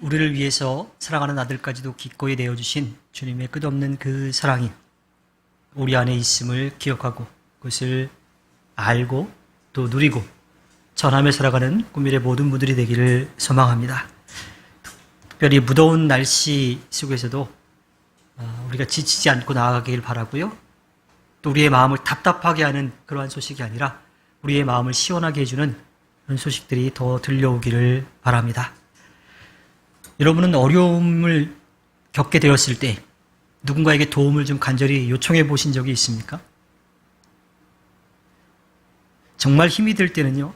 우리를 위해서 사랑하는 아들까지도 기꺼이 내어주신 주님의 끝없는 그 사랑이 우리 안에 있음을 기억하고 그것을 알고 또 누리고 전함에 살아가는 꾸밀의 모든 분들이 되기를 소망합니다. 특별히 무더운 날씨 속에서도 어, 우리가 지치지 않고 나아가길 바라고요. 또 우리의 마음을 답답하게 하는 그러한 소식이 아니라 우리의 마음을 시원하게 해주는 그런 소식들이 더 들려오기를 바랍니다. 여러분은 어려움을 겪게 되었을 때 누군가에게 도움을 좀 간절히 요청해 보신 적이 있습니까? 정말 힘이 들 때는요,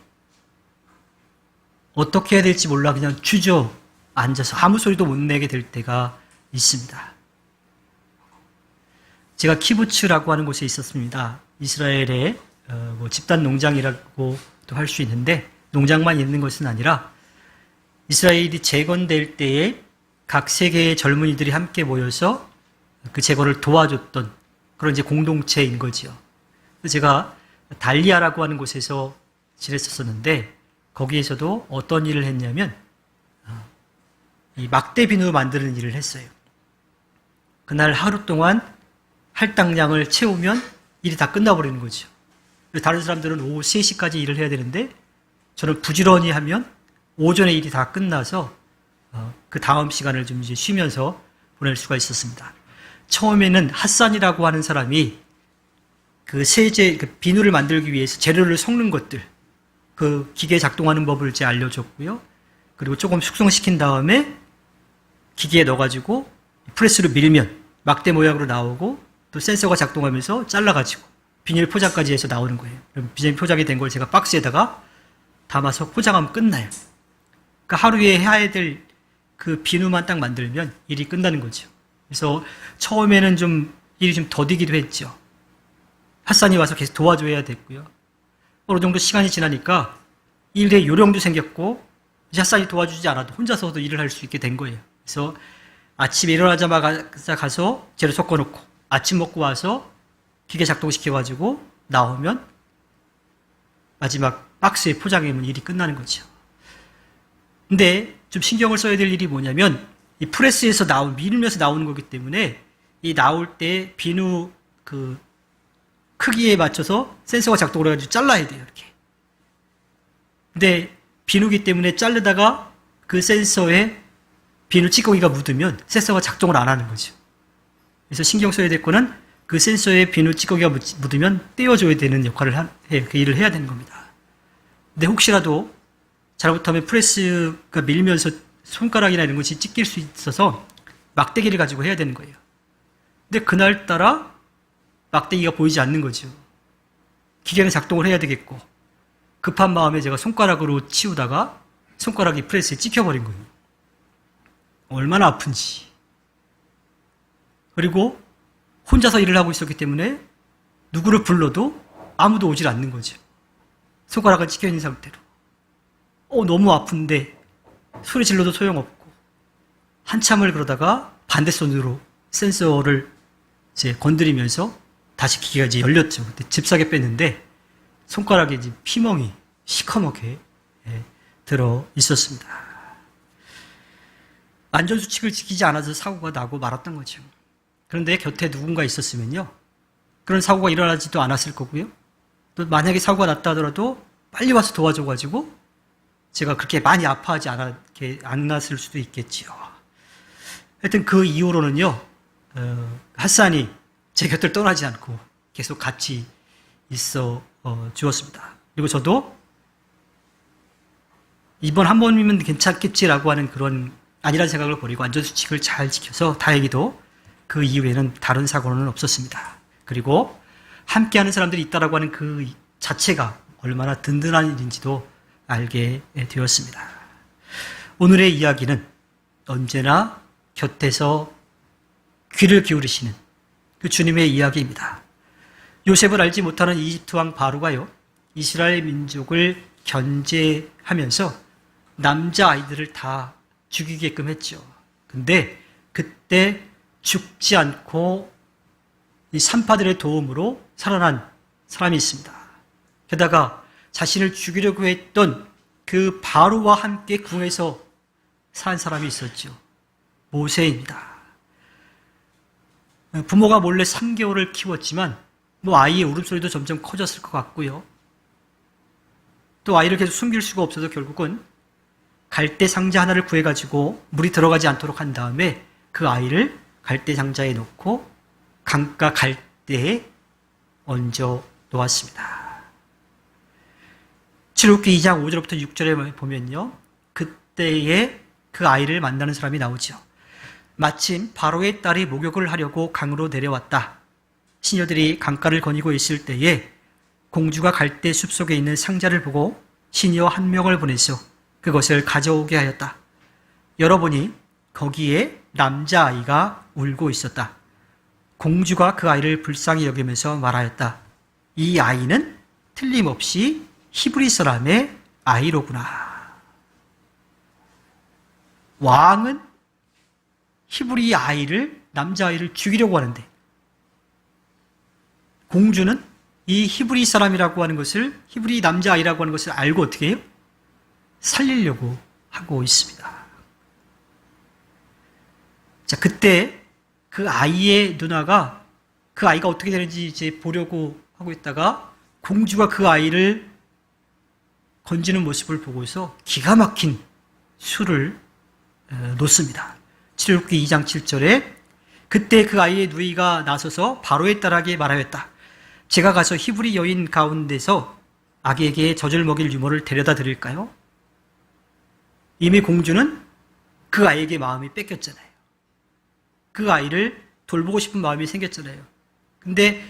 어떻게 해야 될지 몰라 그냥 주저 앉아서 아무 소리도 못 내게 될 때가 있습니다. 제가 키부츠라고 하는 곳에 있었습니다. 이스라엘의 어, 뭐 집단 농장이라고도 할 수 있는데 농장만 있는 것은 아니라 이스라엘이 재건될 때에 각 세계의 젊은이들이 함께 모여서 그 재건을 도와줬던 그런 이제 공동체인. 그래서 제가 달리아라고 하는 곳에서 지냈었었는데 거기에서도 어떤 일을 했냐면 어, 이 막대 비누 만드는 일을 했어요. 그날 하루 동안 할당량을 채우면 일이 다 끝나버리는 거죠. 다른 사람들은 오후 3시까지 일을 해야 되는데 저는 부지런히 하면 오전에 일이 다 끝나서 어, 그 다음 시간을 좀 이제 쉬면서 보낼 수가 있었습니다. 처음에는 핫산이라고 하는 사람이 그 세제, 그 비누를 만들기 위해서 재료를 섞는 것들, 그 기계 작동하는 법을 이제 알려줬고요. 그리고 조금 숙성시킨 다음에 기계에 넣어가지고 프레스로 밀면 막대 모양으로 나오고 또 센서가 작동하면서 잘라가지고 비닐 포장까지 해서 나오는 거예요. 비닐 포장이 된 걸 제가 박스에다가 담아서 포장하면 끝나요. 그러니까 하루에 해야 될 그 비누만 딱 만들면 일이 끝나는 거죠. 그래서 처음에는 좀 일이 좀 더디기도 했죠. 핫산이 와서 계속 도와줘야 됐고요. 어느 정도 시간이 지나니까 일에 요령도 생겼고 이제 핫산이 도와주지 않아도 혼자서도 일을 할 수 있게 된 거예요. 그래서 아침에 일어나자마자 가서 재료 섞어놓고 아침 먹고 와서 기계 작동시켜가지고 나오면 마지막 박스에 포장하면 일이 끝나는 거죠. 근데 좀 신경을 써야 될 일이 뭐냐면 이 프레스에서 나온 밀면서 나오는 거기 때문에 이 나올 때 비누 그 크기에 맞춰서 센서가 작동을 해가지고 잘라야 돼요 이렇게. 근데 비누기 때문에 자르다가 그 센서에 비누 찌꺼기가 묻으면 센서가 작동을 안 하는 거죠. 그래서 신경 써야 될 거는 그 센서에 비누 찌꺼기가 묻으면 떼어줘야 되는 역할을 해, 그 일을 해야 되는 겁니다. 근데 혹시라도 잘못하면 프레스가 밀면서 손가락이나 이런 것이 찢길 수 있어서 막대기를 가지고 해야 되는 거예요. 근데 그날따라 막대기가 보이지 않는 거죠. 기계는 작동을 해야 되겠고 급한 마음에 제가 손가락으로 치우다가 손가락이 프레스에 찍혀버린 거예요. 얼마나 아픈지. 그리고 혼자서 일을 하고 있었기 때문에 누구를 불러도 아무도 오질 않는 거죠. 손가락을 찍혀 있는 상태로. 어, 너무 아픈데 소리 질러도 소용없고 한참을 그러다가 반대손으로 센서를 이제 건드리면서 다시 기계가 이제 열렸죠. 그때 집사게 뺐는데 손가락에 이제 피멍이 시커멓게 예, 들어 있었습니다. 안전수칙을 지키지 않아서 사고가 나고 말았던 거죠. 그런데 곁에 누군가 있었으면요. 그런 사고가 일어나지도 않았을 거고요. 또 만약에 사고가 났다 하더라도 빨리 와서 도와줘가지고 제가 그렇게 많이 아파하지 났을 수도 있겠지요. 하여튼 그 이후로는요, 어, 핫산이 제 곁을 떠나지 않고 계속 같이 있어 어, 주었습니다. 그리고 저도 이번 한 번이면 괜찮겠지라고 하는 그런 아니라는 생각을 버리고 안전수칙을 잘 지켜서 다행히도 그 이후에는 다른 사고는 없었습니다. 그리고 함께하는 사람들이 있다라고 하는 그 자체가 얼마나 든든한 일인지도 알게 되었습니다. 오늘의 이야기는 언제나 곁에서 귀를 기울이시는 그 주님의 이야기입니다. 요셉을 알지 못하는 이집트 왕 바로가요, 이스라엘 민족을 견제하면서 남자 아이들을 다 죽이게끔 했죠. 근데 그때 죽지 않고 이 산파들의 도움으로 살아난 사람이 있습니다. 게다가 자신을 죽이려고 했던 그 바로와 함께 궁에서 산 사람이 있었죠. 모세입니다. 부모가 몰래 3개월을 키웠지만 뭐 아이의 울음소리도 점점 커졌을 것 같고요. 또 아이를 계속 숨길 수가 없어서 결국은 갈대 상자 하나를 구해가지고 물이 들어가지 않도록 한 다음에 그 아이를 갈대 상자에 넣고 강가 갈대에 얹어 놓았습니다. 출애굽기 2장 5절부터 6절에 보면요. 그때에 그 아이를 만나는 사람이 나오죠. 마침 바로의 딸이 목욕을 하려고 강으로 내려왔다. 시녀들이 강가를 거니고 있을 때에 공주가 갈대 숲 속에 있는 상자를 보고 시녀 한 명을 보내서 그것을 가져오게 하였다. 열어보니 거기에 남자아이가 울고 있었다. 공주가 그 아이를 불쌍히 여기면서 말하였다. 이 아이는 틀림없이 히브리 사람의 아이로구나. 왕은 히브리 아이를, 남자아이를 죽이려고 하는데, 공주는 이 히브리 사람이라고 하는 것을, 히브리 남자아이라고 하는 것을 알고 어떻게 해요? 살리려고 하고 있습니다. 자, 그때 그 아이의 누나가 그 아이가 어떻게 되는지 이제 보려고 하고 있다가 공주가 그 아이를 건지는 모습을 보고서 기가 막힌 어, 놓습니다. 7기 2장 7절에 그때 그 아이의 누이가 나서서 바로의 딸에게 말하였다. 제가 가서 히브리 여인 가운데서 아기에게 젖을 먹일 유모를 데려다 드릴까요? 이미 공주는 그 아이에게 마음이 뺏겼잖아요. 그 아이를 돌보고 싶은 마음이 생겼잖아요. 근데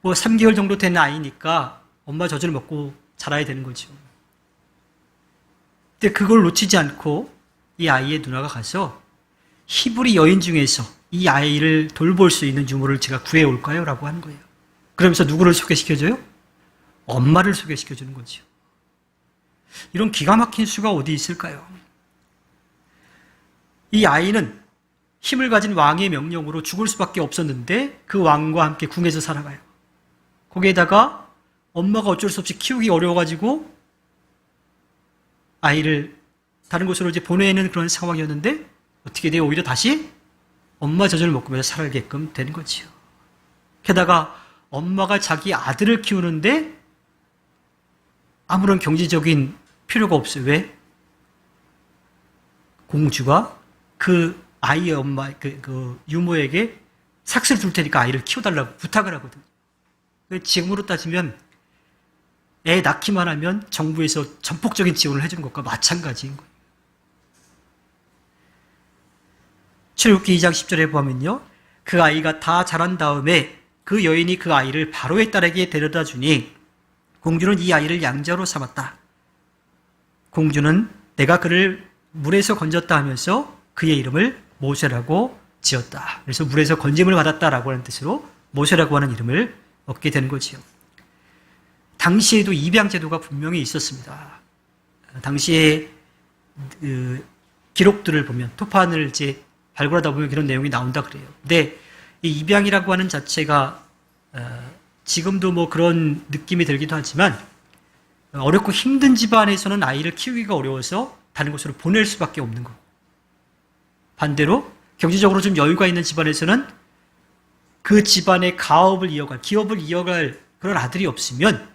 뭐 3개월 정도 된 아이니까 엄마 젖을 먹고 자라야 되는 거죠. 근데 그걸 놓치지 않고 이 아이의 누나가 가서 히브리 여인 중에서 이 아이를 돌볼 수 있는 유모를 제가 구해 올까요? 라고 하는 거예요. 그러면서 누구를 소개시켜줘요? 엄마를 소개시켜주는 거죠. 이런 기가 막힌 수가 어디 있을까요? 이 아이는 힘을 가진 왕의 명령으로 죽을 수밖에 없었는데 그 왕과 함께 궁에서 살아가요. 거기에다가 엄마가 어쩔 수 없이 키우기 어려워가지고 아이를 다른 곳으로 이제 보내는 그런 상황이었는데 어떻게 돼요? 오히려 다시 엄마 젖을 먹으면서 살게끔 되는 거지요. 게다가 엄마가 자기 아들을 키우는데 아무런 경제적인 필요가 없어요. 왜? 공주가 그 아이의 엄마, 그, 그 유모에게 삭스를 줄 테니까 아이를 키워달라고 부탁을 하거든요. 지금으로 따지면 애 낳기만 하면 정부에서 전폭적인 지원을 해주는 것과 마찬가지인 거예요. 출애굽기 2장 10절에 보면요. 그 아이가 다 자란 다음에 그 여인이 그 아이를 바로의 딸에게 데려다 주니 공주는 이 아이를 양자로 삼았다. 공주는 내가 그를 물에서 건졌다 하면서 그의 이름을 모세라고 지었다. 그래서 물에서 건짐을 받았다라고 하는 뜻으로 모세라고 하는 이름을 얻게 되는 거지요. 당시에도 입양 제도가 분명히 있었습니다. 당시에 그 기록들을 보면 토판을 이제 발굴하다 보면 그런 내용이 나온다 그래요. 근데 이 입양이라고 하는 자체가 어, 지금도 뭐 그런 느낌이 들기도 하지만 어렵고 힘든 집안에서는 아이를 키우기가 어려워서 다른 곳으로 보낼 수밖에 없는 거고 반대로 경제적으로 좀 여유가 있는 집안에서는 그 집안의 가업을 이어갈 기업을 이어갈 그런 아들이 없으면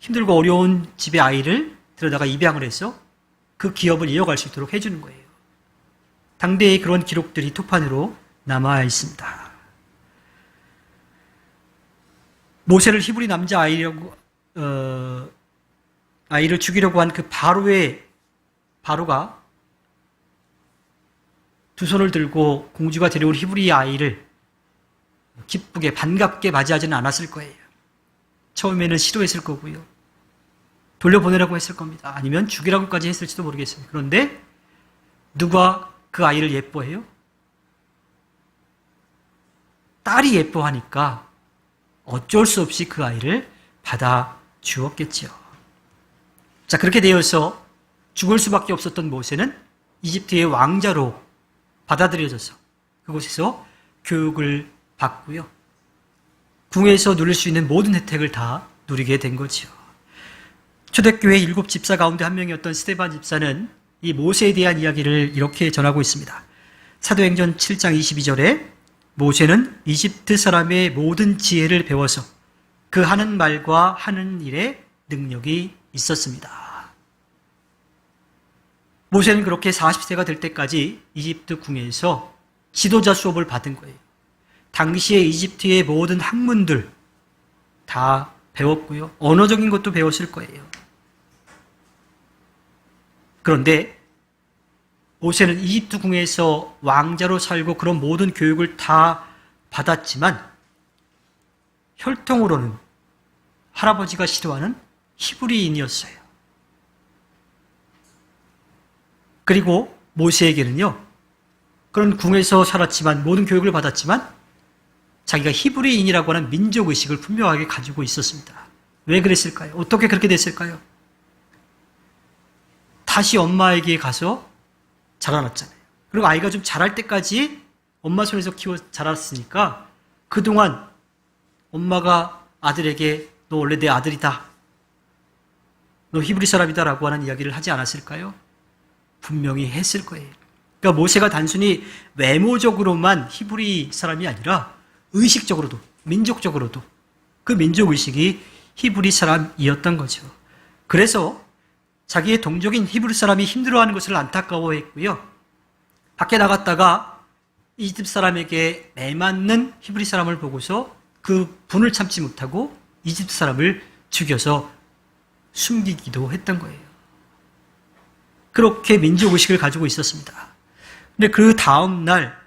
힘들고 어려운 집의 아이를 들여다가 입양을 해서 그 기업을 이어갈 수 있도록 해주는 거예요. 당대의 그런 기록들이 토판으로 남아 있습니다. 모세를 히브리 남자 아이라고 어, 아이를 죽이려고 한 그 바로의 바로가 두 손을 들고 공주가 데려온 히브리 아이를 기쁘게 반갑게 맞이하지는 않았을 거예요. 처음에는 싫어했을 거고요. 돌려보내라고 했을 겁니다. 아니면 죽이라고까지 했을지도 모르겠어요. 그런데 누가 그 아이를 예뻐해요? 딸이 예뻐하니까 어쩔 수 없이 그 아이를 받아 주었겠지요. 자, 그렇게 되어서 죽을 수밖에 없었던 모세는 이집트의 왕자로 받아들여져서 그곳에서 교육을 받고요. 궁에서 누릴 수 있는 모든 혜택을 다 누리게 된 거지요. 초대교회 일곱 집사 가운데 한 명이었던 스테반 집사는 이 모세에 대한 이야기를 이렇게 전하고 있습니다. 사도행전 7장 22절에 모세는 이집트 사람의 모든 지혜를 배워서 그 하는 말과 하는 일에 능력이 있었습니다. 모세는 그렇게 40세가 될 때까지 이집트 궁에서 지도자 수업을 받은 거예요. 당시에 이집트의 모든 학문들 다 배웠고요. 언어적인 것도 배웠을 거예요. 그런데 모세는 이집트 궁에서 왕자로 살고 그런 모든 교육을 다 받았지만 혈통으로는 할아버지가 싫어하는 히브리인이었어요. 그리고 모세에게는요, 그런 궁에서 살았지만 모든 교육을 받았지만 자기가 히브리인이라고 하는 민족 의식을 분명하게 가지고 있었습니다. 왜 그랬을까요? 어떻게 그렇게 됐을까요? 다시 엄마에게 가서 자라났잖아요. 그리고 아이가 좀 자랄 때까지 엄마 손에서 키워 자랐으니까 그동안 엄마가 아들에게 너 원래 내 아들이다. 너 히브리 사람이다 라고 하는 이야기를 하지 않았을까요? 분명히 했을 거예요. 그러니까 모세가 단순히 외모적으로만 히브리 사람이 아니라 의식적으로도 민족적으로도 그 민족 의식이 히브리 사람이었던 거죠. 그래서 자기의 동족인 히브리 사람이 힘들어하는 것을 안타까워했고요. 밖에 나갔다가 이집트 사람에게 매맞는 히브리 사람을 보고서 그 분을 참지 못하고 이집트 사람을 죽여서 숨기기도 했던 거예요. 그렇게 민족 의식을 가지고 있었습니다. 근데 그 다음 날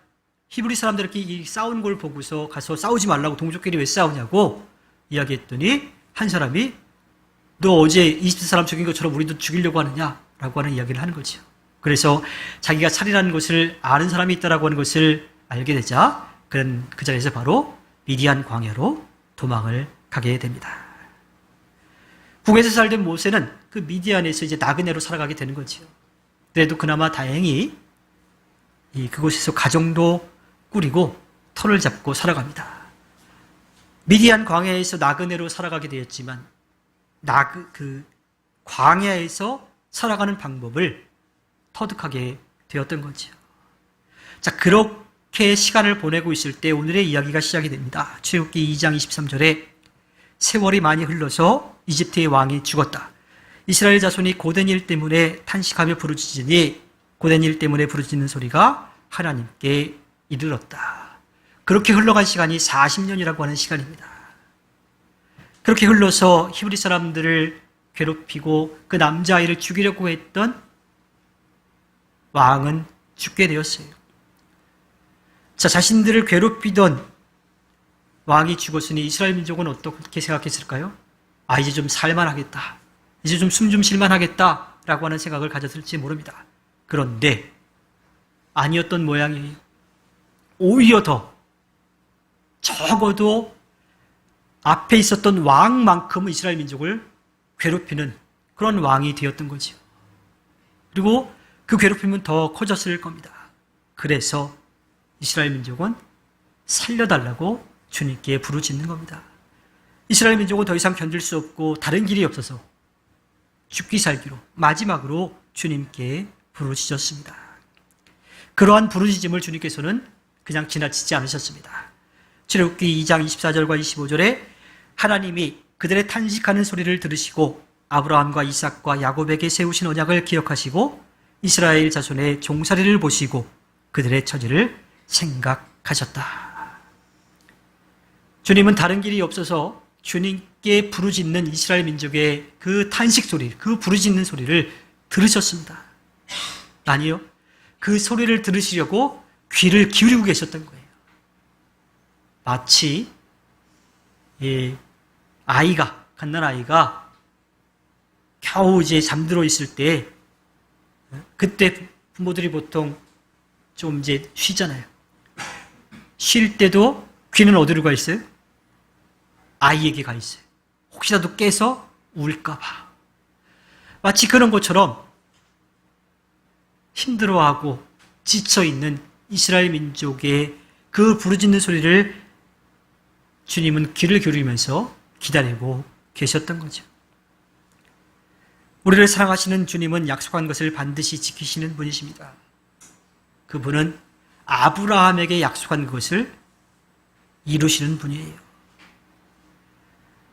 히브리 사람들끼리 싸우는 걸 보고서 가서 싸우지 말라고 동족끼리 왜 싸우냐고 이야기했더니 한 사람이 너 어제 이집트 사람 죽인 것처럼 우리도 죽이려고 하느냐라고 하는 이야기를 하는 거죠. 그래서 자기가 살인하는 것을 아는 사람이 있다라고 하는 것을 알게 되자 그는 그 자리에서 바로 미디안 광야로 도망을 가게 됩니다. 북에서 살던 모세는 그 미디안에서 이제 나그네로 살아가게 되는 거죠. 그래도 그나마 다행히 이 그곳에서 가정도 꾸리고 터를 잡고 살아갑니다. 미디안 광야에서 나그네로 살아가게 되었지만 나그 그 광야에서 살아가는 방법을 터득하게 되었던 거죠. 자 그렇게 시간을 보내고 있을 때 오늘의 이야기가 시작이 됩니다. 출애굽기 2장 23절에 세월이 많이 흘러서 이집트의 왕이 죽었다. 이스라엘 자손이 고된 일 때문에 탄식하며 부르짖으니 고된 일 때문에 부르짖는 소리가 하나님께 이르렀다. 그렇게 흘러간 시간이 40년이라고 하는 시간입니다. 그렇게 흘러서 히브리 사람들을 괴롭히고 그 남자아이를 죽이려고 했던 왕은 죽게 되었어요. 자, 자신들을 괴롭히던 왕이 죽었으니 이스라엘 민족은 어떻게 생각했을까요? 아, 이제 좀 살만하겠다. 이제 좀 숨 좀 쉴만하겠다. 라고 하는 생각을 가졌을지 모릅니다. 그런데 아니었던 모양이에요. 오히려 더 적어도 앞에 있었던 왕만큼은 이스라엘 민족을 괴롭히는 그런 왕이 되었던 거죠. 그리고 그 괴롭힘은 더 커졌을 겁니다. 그래서 이스라엘 민족은 살려달라고 주님께 부르짖는 겁니다. 이스라엘 민족은 더 이상 견딜 수 없고 다른 길이 없어서 죽기 살기로 마지막으로 주님께 부르짖었습니다. 그러한 부르짖음을 주님께서는 그냥 지나치지 않으셨습니다. 출애굽기 2장 24절과 25절에 하나님이 그들의 탄식하는 소리를 들으시고 아브라함과 이삭과 야곱에게 세우신 언약을 기억하시고 이스라엘 자손의 종살이를 보시고 그들의 처지를 생각하셨다. 주님은 다른 길이 없어서 주님께 부르짖는 이스라엘 민족의 그 탄식 소리, 그 부르짖는 소리를 들으셨습니다. 아니요. 그 소리를 들으시려고 귀를 기울이고 계셨던 거예요. 마치 예, 아이가 갓난 아이가 겨우 이제 잠들어 있을 때 그때 부모들이 보통 좀 이제 쉬잖아요. 쉴 때도 귀는 어디로 가 있어요? 아이에게 가 있어요. 혹시라도 깨서 울까봐. 마치 그런 것처럼 힘들어하고 지쳐있는 이스라엘 민족의 그 부르짖는 소리를 주님은 귀를 기울이면서 기다리고 계셨던 거죠. 우리를 사랑하시는 주님은 약속한 것을 반드시 지키시는 분이십니다. 그분은 아브라함에게 약속한 것을 이루시는 분이에요.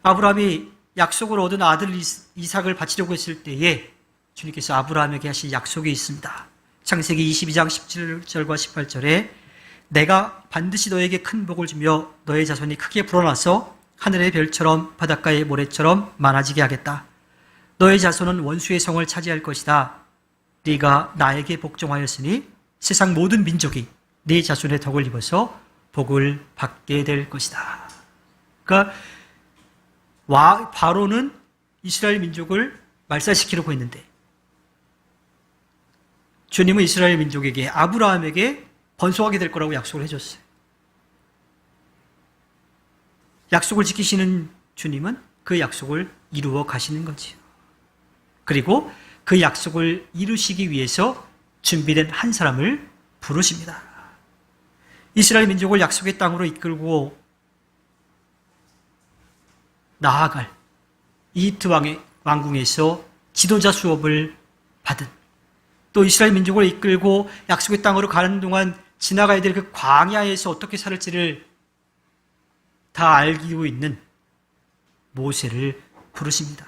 아브라함이 약속을 얻은 아들 이삭을 바치려고 했을 때에 주님께서 아브라함에게 하신 약속이 있습니다. 창세기 22장 17절과 18절에 내가 반드시 너에게 큰 복을 주며 너의 자손이 크게 불어나서 하늘의 별처럼 바닷가의 모래처럼 많아지게 하겠다. 너의 자손은 원수의 성을 차지할 것이다. 네가 나에게 복종하였으니 세상 모든 민족이 네 자손의 덕을 입어서 복을 받게 될 것이다. 그러니까 와 바로는 이스라엘 민족을 말살시키려고 했는데 주님은 이스라엘 민족에게 아브라함에게 번성하게 될 거라고 약속을 해줬어요. 약속을 지키시는 주님은 그 약속을 이루어 가시는 거지요. 그리고 그 약속을 이루시기 위해서 준비된 한 사람을 부르십니다. 이스라엘 민족을 약속의 땅으로 이끌고 나아갈 이집트 왕의 왕궁에서 지도자 수업을 받은 또 이스라엘 민족을 이끌고 약속의 땅으로 가는 동안 지나가야 될 그 광야에서 어떻게 살을지를 다 알고 있는 모세를 부르십니다.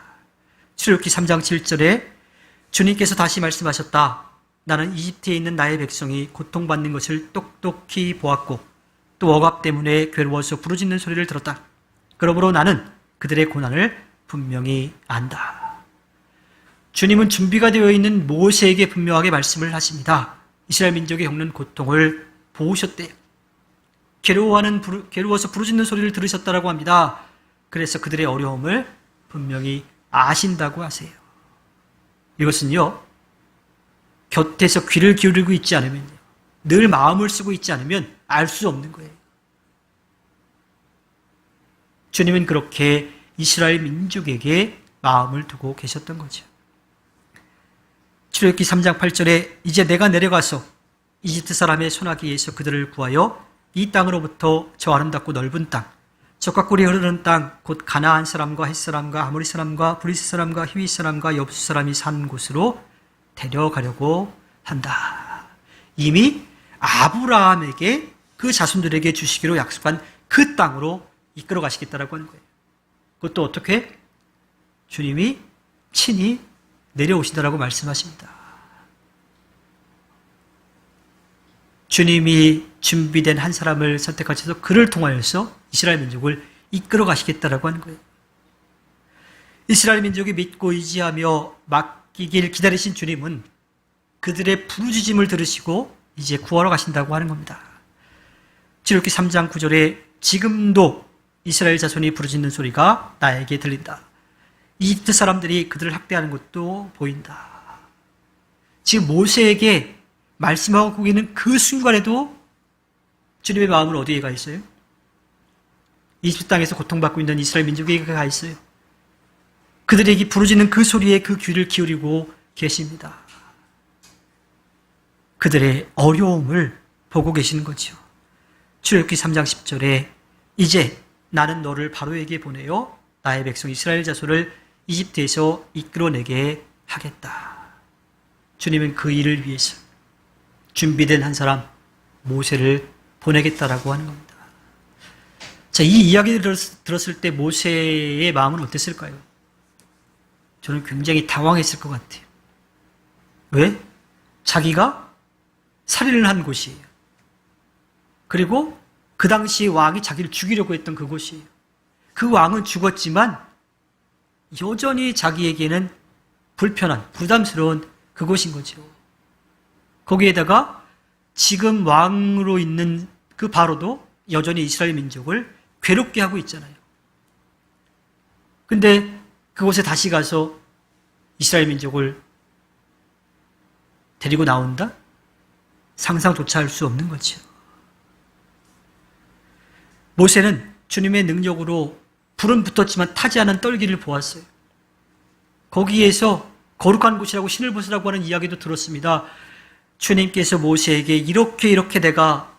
출애굽기 3장 7절에 주님께서 다시 말씀하셨다. 나는 이집트에 있는 나의 백성이 고통받는 것을 똑똑히 보았고 또 억압 때문에 괴로워서 부르짖는 소리를 들었다. 그러므로 나는 그들의 고난을 분명히 안다. 주님은 준비가 되어 있는 모세에게 분명하게 말씀을 하십니다. 이스라엘 민족이 겪는 고통을 보셨대요. 괴로워하는 괴로워서 부르짖는 소리를 들으셨다라고 합니다. 그래서 그들의 어려움을 분명히 아신다고 하세요. 이것은요. 곁에서 귀를 기울이고 있지 않으면요. 늘 마음을 쓰고 있지 않으면 알 수 없는 거예요. 주님은 그렇게 이스라엘 민족에게 마음을 두고 계셨던 거죠. 출애굽기 3장 8절에 이제 내가 내려가서 이집트 사람의 손아귀에서 그들을 구하여 이 땅으로부터 저 아름답고 넓은 땅, 적과 꿀이 흐르는 땅, 곧 가나안 사람과 햇 사람과 아모리 사람과 브리스 사람과 히위 사람과 여부수 사람이 사는 곳으로 데려가려고 한다. 이미 아브라함에게 그 자손들에게 주시기로 약속한 그 땅으로 이끌어 가시겠다라고 하는 거예요. 그것도 어떻게? 주님이 친히 내려오신다라고 말씀하십니다. 주님이 준비된 한 사람을 선택하셔서 그를 통하여서 이스라엘 민족을 이끌어 가시겠다라고 하는 거예요. 이스라엘 민족이 믿고 의지하며 맡기길 기다리신 주님은 그들의 부르짖음을 들으시고 이제 구하러 가신다고 하는 겁니다. 지록기 3장 9절에 지금도 이스라엘 자손이 부르짖는 소리가 나에게 들린다. 이집트 사람들이 그들을 학대하는 것도 보인다. 지금 모세에게 말씀하고 있는 그 순간에도 주님의 마음은 어디에 가 있어요? 이집트 땅에서 고통받고 있는 이스라엘 민족에게 가 있어요. 그들에게 부르짖는 그 소리에 그 귀를 기울이고 계십니다. 그들의 어려움을 보고 계시는 거죠. 출애굽기 3장 10절에 이제 나는 너를 바로에게 보내어 나의 백성 이스라엘 자손을 이집트에서 이끌어내게 하겠다. 주님은 그 일을 위해서 준비된 한 사람 모세를 보내겠다라고 하는 겁니다. 자, 이 이야기를 들었- 들었을 때 모세의 마음은 어땠을까요? 저는 굉장히 당황했을 것 같아요. 왜? 자기가 살인을 한 곳이에요. 그리고 그 당시 왕이 자기를 죽이려고 했던 그곳이에요. 그 왕은 죽었지만 여전히 자기에게는 불편한, 부담스러운 그곳인 거죠. 거기에다가 지금 왕으로 있는 그 바로도 여전히 이스라엘 민족을 괴롭게 하고 있잖아요. 근데 그곳에 다시 가서 이스라엘 민족을 데리고 나온다? 상상조차 할 수 없는 거죠. 모세는 주님의 능력으로 불은 붙었지만 타지 않은 떨기를 보았어요. 거기에서 거룩한 곳이라고 신을 벗으라고 하는 이야기도 들었습니다. 주님께서 모세에게 이렇게 이렇게 내가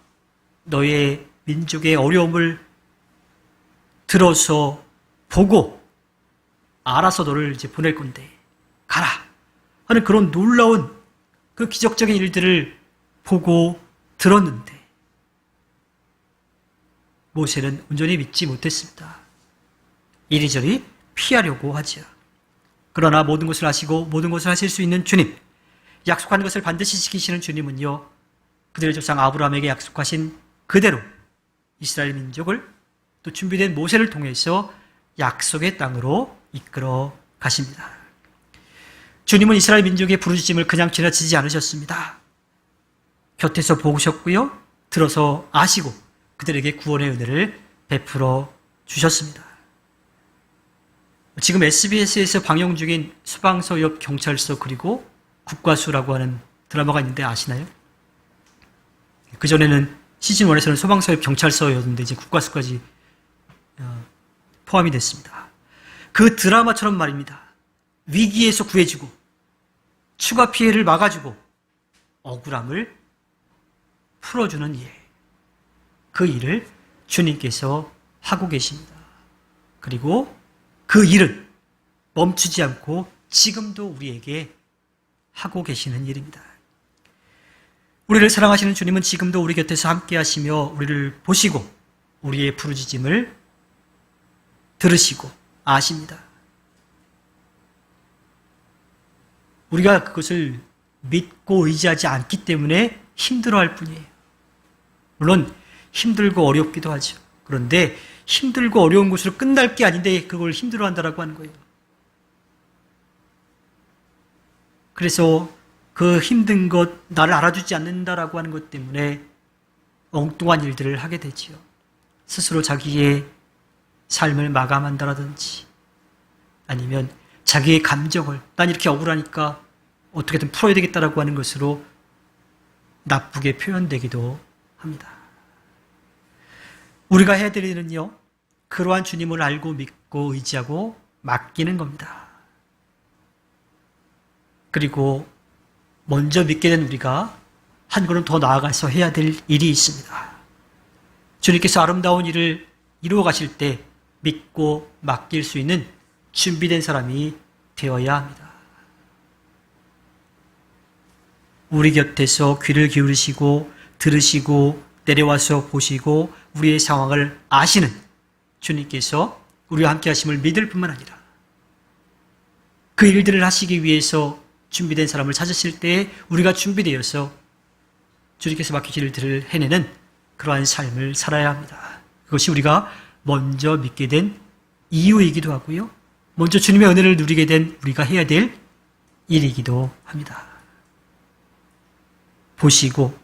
너의 민족의 어려움을 들어서 보고 알아서 너를 이제 보낼 건데 가라 하는 그런 놀라운 그 기적적인 일들을 보고 들었는데 모세는 온전히 믿지 못했습니다. 이리저리 피하려고 하지요. 그러나 모든 것을 아시고 모든 것을 하실 수 있는 주님, 약속한 것을 반드시 지키시는 주님은요, 그들의 조상 아브라함에게 약속하신 그대로 이스라엘 민족을 또 준비된 모세를 통해서 약속의 땅으로 이끌어 가십니다. 주님은 이스라엘 민족의 부르짖음을 그냥 지나치지 않으셨습니다. 곁에서 보셨고요, 들어서 아시고 그들에게 구원의 은혜를 베풀어 주셨습니다. 지금 SBS에서 방영 중인 수방서 옆 경찰서 그리고 국과수라고 하는 드라마가 있는데 아시나요? 그전에는 시즌 1에서는 소방서 옆 경찰서였는데 이제 국과수까지 어, 포함이 됐습니다. 그 드라마처럼 말입니다. 위기에서 구해주고 추가 피해를 막아주고 억울함을 풀어주는 일. 그 일을 주님께서 하고 계십니다. 그리고 그 일은 멈추지 않고 지금도 우리에게 하고 계시는 일입니다. 우리를 사랑하시는 주님은 지금도 우리 곁에서 함께 하시며 우리를 보시고 우리의 부르짖음을 들으시고 아십니다. 우리가 그것을 믿고 의지하지 않기 때문에 힘들어할 뿐이에요. 물론 힘들고 어렵기도 하죠. 그런데 힘들고 어려운 것으로 끝날 게 아닌데 그걸 힘들어한다라고 하는 거예요. 그래서 그 힘든 것, 나를 알아주지 않는다라고 하는 것 때문에 엉뚱한 일들을 하게 되지요. 스스로 자기의 삶을 마감한다라든지 아니면 자기의 감정을 난 이렇게 억울하니까 어떻게든 풀어야 되겠다라고 하는 것으로 나쁘게 표현되기도 합니다. 우리가 해야 될 일은요, 그러한 주님을 알고 믿고 의지하고 맡기는 겁니다. 그리고 먼저 믿게 된 우리가 한 걸음 더 나아가서 해야 될 일이 있습니다. 주님께서 아름다운 일을 이루어 가실 때 믿고 맡길 수 있는 준비된 사람이 되어야 합니다. 우리 곁에서 귀를 기울이시고 들으시고 내려와서 보시고 우리의 상황을 아시는 주님께서 우리와 함께 하심을 믿을 뿐만 아니라 그 일들을 하시기 위해서 준비된 사람을 찾으실 때 우리가 준비되어서 주님께서 맡기실 일들을 해내는 그러한 삶을 살아야 합니다. 그것이 우리가 먼저 믿게 된 이유이기도 하고요. 먼저 주님의 은혜를 누리게 된 우리가 해야 될 일이기도 합니다. 보시고,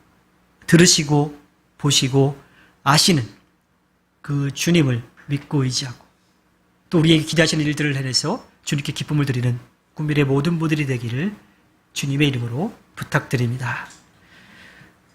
들으시고, 보시고, 아시는 그 주님을 믿고 의지하고 또 우리에게 기대하시는 일들을 해내서 주님께 기쁨을 드리는 꿈밀의 모든 분들이 되기를 주님의 이름으로 부탁드립니다.